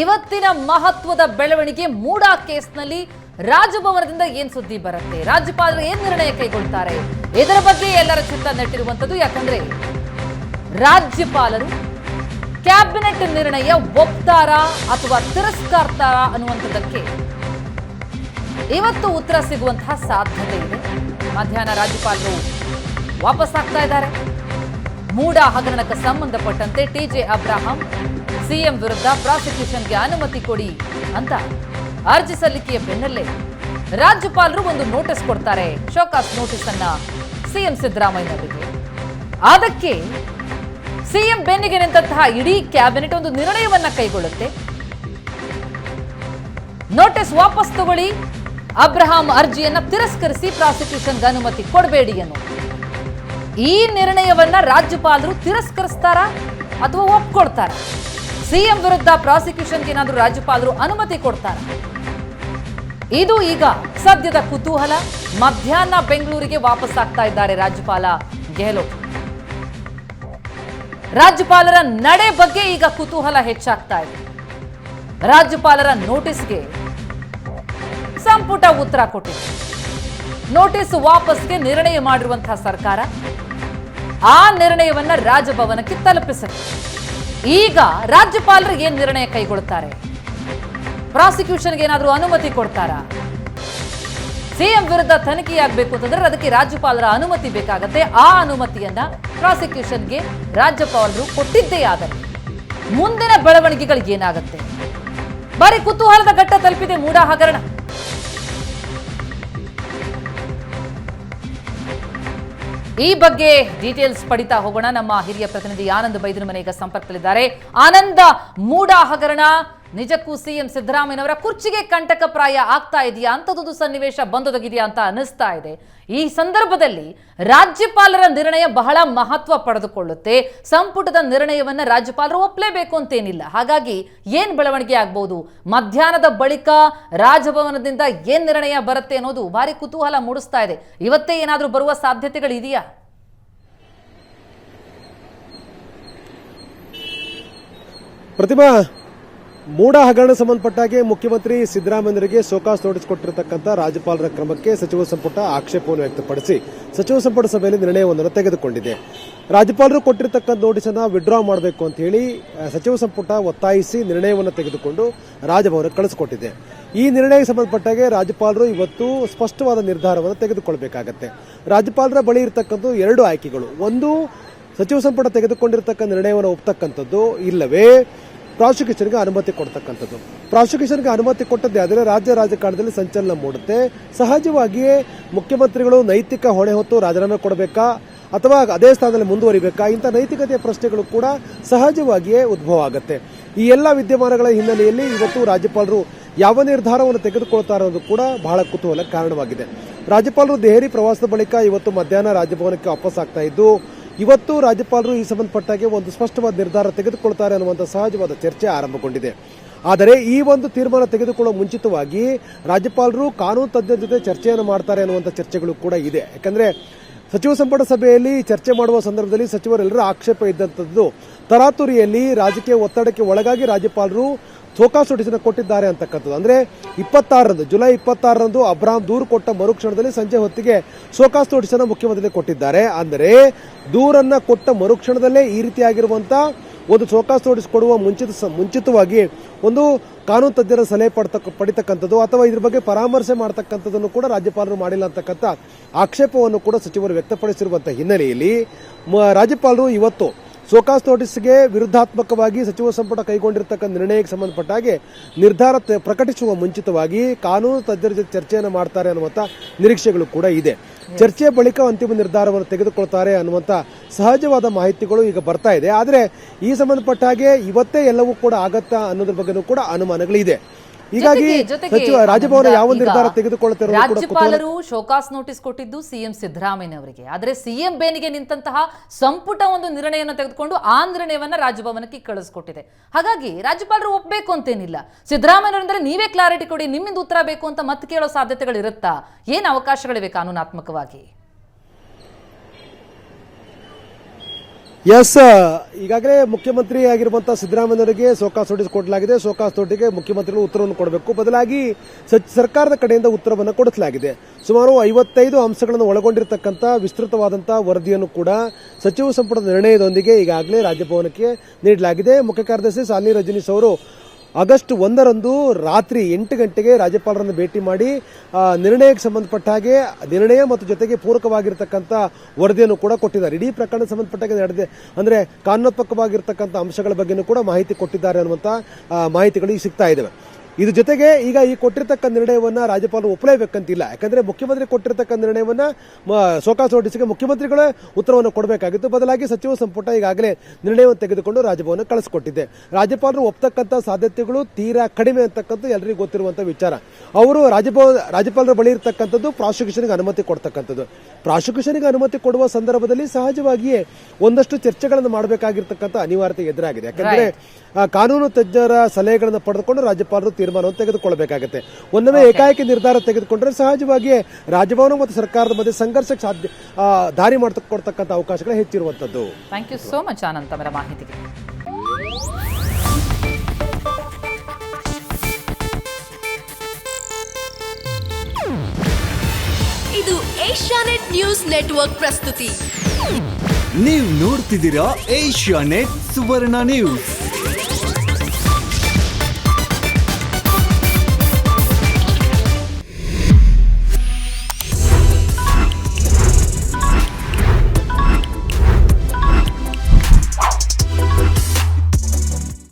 ಇವತ್ತಿನ ಮಹತ್ವದ ಬೆಳವಣಿಗೆ ಮೂಡಾ ಕೇಸ್ನಲ್ಲಿ ರಾಜಭವನದಿಂದ ಏನ್ ಸುದ್ದಿ ಬರುತ್ತೆ? ರಾಜ್ಯಪಾಲರು ಏನ್ ನಿರ್ಣಯ ಕೈಗೊಳ್ತಾರೆ? ಇದರ ಬಗ್ಗೆ ಎಲ್ಲರ ಚಿಂತ ನೆಟ್ಟಿರುವಂತದ್ದು ಯಾಕಂದ್ರೆ ರಾಜ್ಯಪಾಲರು ಕ್ಯಾಬಿನೆಟ್ ನಿರ್ಣಯ ಒಪ್ತಾರ ಅಥವಾ ತಿರಸ್ಕಾರ್ತಾರ ಅನ್ನುವಂಥದ್ದಕ್ಕೆ ಇವತ್ತು ಉತ್ತರ ಸಿಗುವಂತಹ ಸಾಧ್ಯತೆ ಇದೆ. ಮಧ್ಯಾಹ್ನ ರಾಜ್ಯಪಾಲರು ವಾಪಸ್ ಆಗ್ತಾ ಇದ್ದಾರೆ. ಮೂಡ ಹಗರಣಕ್ಕೆ ಸಂಬಂಧಪಟ್ಟಂತೆ ಟಿಜೆ ಅಬ್ರಾಹಂ ಸಿಎಂ ವಿರುದ್ಧ ಪ್ರಾಸಿಕ್ಯೂಷನ್ಗೆ ಅನುಮತಿ ಕೊಡಿ ಅಂತ ಅರ್ಜಿ ಸಲ್ಲಿಕೆಯ ಬೆನ್ನಲ್ಲೇ ರಾಜ್ಯಪಾಲರು ಒಂದು ನೋಟಿಸ್ ಕೊಡ್ತಾರೆ. ಶೋಕಾಸ್ ನೋಟಿಸ್ ಅನ್ನ ಸಿಎಂ ಸಿದ್ದರಾಮಯ್ಯನವರಿಗೆ. ಅದಕ್ಕೆ ಸಿಎಂ ಬೆನ್ನಿಗೆ ನಿಂತಹ ಇಡೀ ಕ್ಯಾಬಿನೆಟ್ ಒಂದು ನಿರ್ಣಯವನ್ನ ಕೈಗೊಳ್ಳುತ್ತೆ. ನೋಟಿಸ್ ವಾಪಸ್ ತಗೊಳ್ಳಿ. ಅಬ್ರಹಾಂ ಅರ್ಜಿಯನ್ನ ತಿರಸ್ಕರಿಸಿ ಪ್ರಾಸಿಕ್ಯೂಷನ್ಗೆ ಅನುಮತಿ ಕೊಡಬೇಡಿ ಅನ್ನೋ ಈ ನಿರ್ಣಯವನ್ನ ರಾಜ್ಯಪಾಲರು ತಿರಸ್ಕರಿಸ್ತಾರಾ ಅಥವಾ ಒಪ್ಕೊಳ್ತಾರ? ಸಿಎಂ ವಿರುದ್ಧ ಪ್ರಾಸಿಕ್ಯೂಷನ್ಗೆ ಏನಾದರೂ ರಾಜ್ಯಪಾಲರು ಅನುಮತಿ ಕೊಡ್ತಾರೆ? ಇದು ಈಗ ಸದ್ಯದ ಕುತೂಹಲ. ಮಧ್ಯಾಹ್ನ ಬೆಂಗಳೂರಿಗೆ ವಾಪಸ್ ಆಗ್ತಾ ಇದ್ದಾರೆ ರಾಜ್ಯಪಾಲ ಗೆಹ್ಲೋಟ್. ರಾಜ್ಯಪಾಲರ ನಡೆ ಬಗ್ಗೆ ಈಗ ಕುತೂಹಲ ಹೆಚ್ಚಾಗ್ತಾ ಇದೆ. ರಾಜ್ಯಪಾಲರ ನೋಟಿಸ್ಗೆ ಸಂಪುಟ ಉತ್ತರ ಕೊಟ್ಟಿದೆ. ನೋಟಿಸ್ ವಾಪಸ್ಗೆ ನಿರ್ಣಯ ಮಾಡಿರುವಂತಹ ಸರ್ಕಾರ ಆ ನಿರ್ಣಯವನ್ನ ರಾಜಭವನಕ್ಕೆ ತಲುಪಿಸಿದೆ ಈಗ ರಾಜ್ಯಪಾಲರು ಏನ್ ನಿರ್ಣಯ ಕೈಗೊಳ್ತಾರೆ ಪ್ರಾಸಿಕ್ಯೂಷನ್ಗೆ ಏನಾದರೂ ಅನುಮತಿ ಕೊಡ್ತಾರಾ? ಸಿಎಂ ವಿರುದ್ಧ ತನಿಖೆಯಾಗಬೇಕು ಅಂತಂದ್ರೆ ಅದಕ್ಕೆ ರಾಜ್ಯಪಾಲರ ಅನುಮತಿ ಬೇಕಾಗತ್ತೆ. ಆ ಅನುಮತಿಯನ್ನ ಪ್ರಾಸಿಕ್ಯೂಷನ್ಗೆ ರಾಜ್ಯಪಾಲರು ಕೊಟ್ಟಿದ್ದೇ ಆದರೆ ಮುಂದಿನ ಬೆಳವಣಿಗೆಗಳು ಏನಾಗುತ್ತೆ? ಬಾರಿ ಕುತೂಹಲದ ಘಟ್ಟ ತಲುಪಿದೆ ಮೂಡ ಹಗರಣ. ಈ ಬಗ್ಗೆ ಡೀಟೇಲ್ಸ್ ಪಡಿತಾ ಹೋಗೋಣ. ನಮ್ಮ ಹಿರಿಯ ಪ್ರತಿನಿಧಿ ಆನಂದ್ ಬೈದನ ಮನೆಗೆ ಸಂಪರ್ಕದಲ್ಲಿದ್ದಾರೆ. ಆನಂದ ಮೂಡ ಹಗರಣ ನಿಜಕ್ಕೂ ಸಿಎಂ ಸಿದ್ದರಾಮಯ್ಯನವರ ಕುರ್ಚಿಗೆ ಕಂಟಕಪ್ರಾಯ ಆಗ್ತಾ ಇದೆಯಾ? ಅಂಥದ್ದೊಂದು ಸನ್ನಿವೇಶ ಬಂದೊದಗಿದೆಯಾ ಅಂತ ಅನಿಸ್ತಾ ಇದೆ. ಈ ಸಂದರ್ಭದಲ್ಲಿ ರಾಜ್ಯಪಾಲರ ನಿರ್ಣಯ ಬಹಳ ಮಹತ್ವ ಪಡೆದುಕೊಳ್ಳುತ್ತೆ. ಸಂಪುಟದ ನಿರ್ಣಯವನ್ನ ರಾಜ್ಯಪಾಲರು ಒಪ್ಪಲೇಬೇಕು ಅಂತೇನಿಲ್ಲ. ಹಾಗಾಗಿ ಏನ್ ಬೆಳವಣಿಗೆ ಆಗ್ಬೋದು? ಮಧ್ಯಾಹ್ನದ ಬಳಿಕ ರಾಜಭವನದಿಂದ ಏನ್ ನಿರ್ಣಯ ಬರುತ್ತೆ ಅನ್ನೋದು ಭಾರಿ ಕುತೂಹಲ ಮೂಡಿಸ್ತಾ ಇದೆ. ಇವತ್ತೇ ಏನಾದರೂ ಬರುವ ಸಾಧ್ಯತೆಗಳಿದೆಯಾ? ಪ್ರತಿಮಾ ಮೂಡ ಹಗರಣ ಸಂಬಂಧಪಟ್ಟಾಗೆ ಮುಖ್ಯಮಂತ್ರಿ ಸಿದ್ದರಾಮಯ್ಯರಿಗೆ ಶೋಕಾಸ್ ನೋಟಿಸ್ ಕೊಟ್ಟಿರತಕ್ಕಂಥ ರಾಜ್ಯಪಾಲರ ಕ್ರಮಕ್ಕೆ ಸಚಿವ ಸಂಪುಟ ಆಕ್ಷೇಪವನ್ನು ವ್ಯಕ್ತಪಡಿಸಿ ಸಚಿವ ಸಂಪುಟ ಸಭೆಯಲ್ಲಿ ನಿರ್ಣಯವೊಂದನ್ನು ತೆಗೆದುಕೊಂಡಿದೆ. ರಾಜ್ಯಪಾಲರು ಕೊಟ್ಟಿರತಕ್ಕಂಥ ನೋಟಿಸ್ ಅನ್ನು ವಿಡ್ರಾ ಮಾಡಬೇಕು ಅಂತ ಹೇಳಿ ಸಚಿವ ಸಂಪುಟ ಒತ್ತಾಯಿಸಿ ನಿರ್ಣಯವನ್ನು ತೆಗೆದುಕೊಂಡು ರಾಜಭವನಕ್ಕೆ ಕಳಿಸಿಕೊಟ್ಟಿದೆ. ಈ ನಿರ್ಣಯಕ್ಕೆ ಸಂಬಂಧಪಟ್ಟಾಗೆ ರಾಜ್ಯಪಾಲರು ಇವತ್ತು ಸ್ಪಷ್ಟವಾದ ನಿರ್ಧಾರವನ್ನು ತೆಗೆದುಕೊಳ್ಬೇಕಾಗತ್ತೆ ರಾಜ್ಯಪಾಲರ ಬಳಿ ಇರತಕ್ಕಂಥ ಎರಡು ಆಯ್ಕೆಗಳು. ಒಂದು, ಸಚಿವ ಸಂಪುಟ ತೆಗೆದುಕೊಂಡಿರತಕ್ಕ ನಿರ್ಣಯವನ್ನು ಒಪ್ತಕ್ಕಂಥದ್ದು ಇಲ್ಲವೇ ಪ್ರಾಸಿಕ್ಯೂಷನ್ಗೆ ಅನುಮತಿ ಕೊಡ್ತಕ್ಕಂಥದ್ದು. ಪ್ರಾಸಿಕ್ಯೂಷನ್ಗೆ ಅನುಮತಿ ಕೊಟ್ಟದ್ದೇ ಆದರೆ ರಾಜ್ಯ ರಾಜಕಾರಣದಲ್ಲಿ ಸಂಚಲನ ಮೂಡುತ್ತೆ. ಸಹಜವಾಗಿಯೇ ಮುಖ್ಯಮಂತ್ರಿಗಳು ನೈತಿಕ ಹೊಣೆ ಹೊತ್ತು ರಾಜೀನಾಮೆ ಕೊಡಬೇಕಾ? ಅಥವಾ ಅದೇ ಸ್ಥಾನದಲ್ಲಿ ಮುಂದುವರಿಬೇಕಾ? ಇಂಥ ನೈತಿಕತೆಯ ಪ್ರಶ್ನೆಗಳು ಕೂಡ ಸಹಜವಾಗಿಯೇ ಉದ್ಭವ ಆಗುತ್ತೆ. ಈ ಎಲ್ಲ ವಿದ್ಯಮಾನಗಳ ಹಿನ್ನೆಲೆಯಲ್ಲಿ ಇವತ್ತು ರಾಜ್ಯಪಾಲರು ಯಾವ ನಿರ್ಧಾರವನ್ನು ತೆಗೆದುಕೊಳ್ತಾರೆ ಅನ್ನೋದು ಕೂಡ ಬಹಳ ಕುತೂಹಲ ಕಾರಣವಾಗಿದೆ ರಾಜ್ಯಪಾಲರು ದೆಹಲಿ ಪ್ರವಾಸದ ಬಳಿಕ ಇವತ್ತು ಮಧ್ಯಾಹ್ನ ರಾಜಭವನಕ್ಕೆ ವಾಪಸ್ ಆಗ್ತಾ ಇದ್ದು ಇವತ್ತು ರಾಜ್ಯಪಾಲರು ಈ ಸಂಬಂಧಪಟ್ಟಾಗೆ ಒಂದು ಸ್ಪಷ್ಟವಾದ ನಿರ್ಧಾರ ತೆಗೆದುಕೊಳ್ತಾರೆ ಅನ್ನುವಂಥ ಸಹಜವಾದ ಚರ್ಚೆ ಆರಂಭಗೊಂಡಿದೆ. ಆದರೆ ಈ ಒಂದು ತೀರ್ಮಾನ ತೆಗೆದುಕೊಳ್ಳುವ ಮುಂಚಿತವಾಗಿ ರಾಜ್ಯಪಾಲರು ಕಾನೂನು ತಜ್ಞರ ಜೊತೆ ಚರ್ಚೆಯನ್ನು ಮಾಡ್ತಾರೆ ಅನ್ನುವಂಥ ಚರ್ಚೆಗಳು ಕೂಡ ಇದೆ. ಯಾಕಂದ್ರೆ ಸಚಿವ ಸಂಪುಟ ಸಭೆಯಲ್ಲಿ ಚರ್ಚೆ ಮಾಡುವ ಸಂದರ್ಭದಲ್ಲಿ ಸಚಿವರೆಲ್ಲರೂ ಆಕ್ಷೇಪ ಇದ್ದಂಥದ್ದು ತರಾತುರಿಯಲ್ಲಿ ರಾಜಕೀಯ ಒತ್ತಡಕ್ಕೆ ಒಳಗಾಗಿ ರಾಜ್ಯಪಾಲರು ಥೋಕಾಸ್ ನೋಟಿಸನ್ನು ಕೊಟ್ಟಿದ್ದಾರೆ ಅಂತಕ್ಕಂಥದ್ದು. ಅಂದ್ರೆ ಇಪ್ಪತ್ತಾರರಂದು, ಜುಲೈ ಇಪ್ಪತ್ತಾರರಂದು ಅಬ್ರಾಹ್ಮ್ ದೂರು ಕೊಟ್ಟ ಮರುಕ್ಷಣದಲ್ಲಿ ಸಂಜೆ ಹೊತ್ತಿಗೆ ಸೋಕಾಸ್ ನೋಟಿಸನ್ನು ಮುಖ್ಯಮಂತ್ರಿ ಕೊಟ್ಟಿದ್ದಾರೆ. ಅಂದರೆ ದೂರನ್ನ ಕೊಟ್ಟ ಮರುಕ್ಷಣದಲ್ಲೇ ಈ ರೀತಿಯಾಗಿರುವಂತ ಒಂದು ಸೋಕಾಸ್ ನೋಟಿಸ್ ಕೊಡುವ ಮುಂಚಿತ ಮುಂಚಿತವಾಗಿ ಒಂದು ಕಾನೂನು ತಜ್ಞರ ಸಲಹೆ ಪಡ್ತಕ್ಕ, ಪಡಿತಕ್ಕಂಥದ್ದು ಅಥವಾ ಇದ್ರ ಬಗ್ಗೆ ಪರಾಮರ್ಶೆ ಮಾಡತಕ್ಕಂಥದ್ದನ್ನು ಕೂಡ ರಾಜ್ಯಪಾಲರು ಮಾಡಿಲ್ಲ ಅಂತಕ್ಕಂಥ ಆಕ್ಷೇಪವನ್ನು ಕೂಡ ಸಚಿವರು ವ್ಯಕ್ತಪಡಿಸಿರುವಂತಹ ಹಿನ್ನೆಲೆಯಲ್ಲಿ ರಾಜ್ಯಪಾಲರು ಇವತ್ತು ಸೋಕಾಸ್ ನೋಟಿಸ್ಗೆ ವಿರುದ್ಧಾತ್ಮಕವಾಗಿ ಸಚಿವ ಸಂಪುಟ ಕೈಗೊಂಡಿರತಕ್ಕ ನಿರ್ಣಯಕ್ಕೆ ಸಂಬಂಧಪಟ್ಟ ಹಾಗೆ ನಿರ್ಧಾರ ಪ್ರಕಟಿಸುವ ಮುಂಚಿತವಾಗಿ ಕಾನೂನು ತಜ್ಞರ ಜೊತೆ ಚರ್ಚೆಯನ್ನು ಮಾಡ್ತಾರೆ ಅನ್ನುವಂಥ ನಿರೀಕ್ಷೆಗಳು ಕೂಡ ಇದೆ. ಚರ್ಚೆ ಬಳಿಕ ಅಂತಿಮ ನಿರ್ಧಾರವನ್ನು ತೆಗೆದುಕೊಳ್ತಾರೆ ಅನ್ನುವಂಥ ಸಹಜವಾದ ಮಾಹಿತಿಗಳು ಈಗ ಬರ್ತಾ ಇದೆ. ಆದರೆ ಈ ಸಂಬಂಧಪಟ್ಟ ಹಾಗೆ ಇವತ್ತೇ ಎಲ್ಲವೂ ಕೂಡ ಆಗತ್ತಾ ಅನ್ನೋದ್ರ ಬಗ್ಗೆನೂ ಕೂಡ ಅನುಮಾನಗಳಿದೆ. ಹೀಗಾಗಿ ಸಚಿವ ರಾಜಭವನ ಯಾವ ನಿರ್ಧಾರ ತೆಗೆದುಕೊಳ್ಳುತ್ತಿರುವ ರಾಜ್ಯಪಾಲರು ಶೋಕಾಸ್ ನೋಟಿಸ್ ಕೊಟ್ಟಿದ್ದು ಸಿಎಂ ಸಿದ್ದರಾಮಯ್ಯನವರಿಗೆ. ಆದರೆ ಸಿಎಂ ಬೇನಿಗೆ ನಿಂತಹ ಸಂಪುಟ ಒಂದು ನಿರ್ಣಯವನ್ನು ತೆಗೆದುಕೊಂಡು ಆ ನಿರ್ಣಯವನ್ನ ರಾಜಭವನಕ್ಕೆ ಕಳಿಸ್ಕೊಟ್ಟಿದೆ. ಹಾಗಾಗಿ ರಾಜ್ಯಪಾಲರು ಒಪ್ಪಬೇಕು ಅಂತೇನಿಲ್ಲ. ಸಿದ್ದರಾಮಯ್ಯನವರಂದ್ರೆ ನೀವೇ ಕ್ಲಾರಿಟಿ ಕೊಡಿ ನಿಮ್ಮಿಂದ ಉತ್ತರ ಬೇಕು ಅಂತ ಮತ್ತೆ ಕೇಳೋ ಸಾಧ್ಯತೆಗಳಿರುತ್ತಾ? ಏನು ಅವಕಾಶಗಳಿವೆ ಕಾನೂನಾತ್ಮಕವಾಗಿ? ಎಸ್ ಈಗಾಗಲೇ ಮುಖ್ಯಮಂತ್ರಿ ಆಗಿರುವಂತಹ ಸಿದ್ದರಾಮಯ್ಯನವರಿಗೆ ಸೋಕಾಸ್ ನೋಟಿಸ್ ಕೊಡಲಾಗಿದೆ. ಸೋಕಾಸ್ ನೋಟಿಗೆ ಮುಖ್ಯಮಂತ್ರಿಗಳು ಉತ್ತರವನ್ನು ಕೊಡಬೇಕು. ಬದಲಾಗಿ ಸರ್ಕಾರದ ಕಡೆಯಿಂದ ಉತ್ತರವನ್ನು ಕೊಡಿಸಲಾಗಿದೆ. ಸುಮಾರು ಐವತ್ತೈದು ಅಂಶಗಳನ್ನು ಒಳಗೊಂಡಿರತಕ್ಕಂಥ ವಿಸ್ತೃತವಾದಂತಹ ವರದಿಯನ್ನು ಕೂಡ ಸಚಿವ ಸಂಪುಟದ ನಿರ್ಣಯದೊಂದಿಗೆ ಈಗಾಗಲೇ ರಾಜ್ಯಭವನಕ್ಕೆ ನೀಡಲಾಗಿದೆ. ಮುಖ್ಯ ಕಾರ್ಯದರ್ಶಿ ಸಾಲಿ ರಜನೀಶ್ ಅವರು ಆಗಸ್ಟ್ ಒಂದರಂದು ರಾತ್ರಿ ಎಂಟು ಗಂಟೆಗೆ ರಾಜ್ಯಪಾಲರನ್ನು ಭೇಟಿ ಮಾಡಿ ನಿರ್ಣಯಕ್ಕೆ ಸಂಬಂಧಪಟ್ಟ ಹಾಗೆ ನಿರ್ಣಯ ಮತ್ತು ಜೊತೆಗೆ ಪೂರಕವಾಗಿರ್ತಕ್ಕಂಥ ವರದಿಯನ್ನು ಕೂಡ ಕೊಟ್ಟಿದ್ದಾರೆ. ಇಡೀ ಪ್ರಕರಣ ಸಂಬಂಧಪಟ್ಟ ಹಾಗೆ ನಡೆದ. ಅಂದರೆ ಕಾನೂನಾತ್ಮಕವಾಗಿರ್ತಕ್ಕಂಥ ಅಂಶಗಳ ಬಗ್ಗೆನೂ ಕೂಡ ಮಾಹಿತಿ ಕೊಟ್ಟಿದ್ದಾರೆ ಅನ್ನುವಂಥ ಮಾಹಿತಿಗಳು ಈಗ ಸಿಗ್ತಾ ಇದ್ದಾವೆ ಇದ್ರ ಜೊತೆಗೆ ಈಗ ಈ ಕೊಟ್ಟಿರ್ತಕ್ಕ ನಿರ್ಣಯವನ್ನ ರಾಜ್ಯಪಾಲರು ಒಪ್ಪಲೇಬೇಕಂತಿಲ್ಲ. ಯಾಕಂದ್ರೆ ಮುಖ್ಯಮಂತ್ರಿ ಕೊಟ್ಟಿರ್ತಕ್ಕ ನಿರ್ಣಯವನ್ನ ಸೋಕಾಸ್ ನೋಟಿಸ್ಗೆ ಮುಖ್ಯಮಂತ್ರಿಗಳೇ ಉತ್ತರವನ್ನು ಕೊಡಬೇಕಾಗಿತ್ತು. ಬದಲಾಗಿ ಸಚಿವ ಸಂಪುಟ ಈಗಾಗಲೇ ನಿರ್ಣಯವನ್ನು ತೆಗೆದುಕೊಂಡು ರಾಜಭವನ ಕಳಿಸಿಕೊಟ್ಟಿದೆ. ರಾಜ್ಯಪಾಲರು ಒಪ್ತಕ್ಕಂಥ ಸಾಧ್ಯತೆಗಳು ತೀರಾ ಕಡಿಮೆ ಅಂತಕ್ಕಂಥ ಎಲ್ಲರಿಗೂ ಗೊತ್ತಿರುವಂತ ವಿಚಾರ. ಅವರು ರಾಜ್ಯಭವನ ರಾಜ್ಯಪಾಲರ ಬಳಿ ಇರತಕ್ಕಂಥದ್ದು ಪ್ರಾಸಿಕ್ಯೂಷನ್ಗೆ ಅನುಮತಿ ಕೊಡ್ತಕ್ಕಂಥದ್ದು. ಪ್ರಾಸಿಕ್ಯೂಷನ್ಗೆ ಅನುಮತಿ ಕೊಡುವ ಸಂದರ್ಭದಲ್ಲಿ ಸಹಜವಾಗಿಯೇ ಒಂದಷ್ಟು ಚರ್ಚೆಗಳನ್ನು ಮಾಡಬೇಕಾಗಿರ್ತಕ್ಕಂಥ ಅನಿವಾರ್ಯತೆ ಎದುರಾಗಿದೆ. ಯಾಕಂದ್ರೆ ಕಾನೂನು ತಜ್ಞರ ಸಲಹೆಗಳನ್ನು ಪಡೆದುಕೊಂಡು ರಾಜ್ಯಪಾಲರು ತೀರ್ಮಾನವನ್ನು ತೆಗೆದುಕೊಳ್ಳಬೇಕಾಗುತ್ತೆ. ಒಂದೊಮ್ಮೆ ಏಕಾಏಕಿ ನಿರ್ಧಾರ ತೆಗೆದುಕೊಂಡ್ರೆ ಸಹಜವಾಗಿಯೇ ರಾಜಭವನ ಮತ್ತು ಸರ್ಕಾರದ ಮಧ್ಯೆ ಸಂಘರ್ಷಕ್ಕೆ ಸಾಧ್ಯ ದಾರಿ ಮಾಡ್ಕೊಡ್ತಕ್ಕಂಥ ಅವಕಾಶಗಳು ಹೆಚ್ಚಿರುವಂತದ್ದು thank you so much Anand ಅವರ ಮಾಹಿತಿಗೆ. ಇದು ಏಷ್ಯಾನೆಟ್ ನ್ಯೂಸ್ ನೆಟ್ವರ್ಕ್ ಪ್ರಸ್ತುತಿ. ನೀವು ನೋಡ್ತಿದ್ದೀರಾ ಏಷ್ಯಾ ನೆಟ್ ಸುವರ್ಣ ನ್ಯೂಸ್.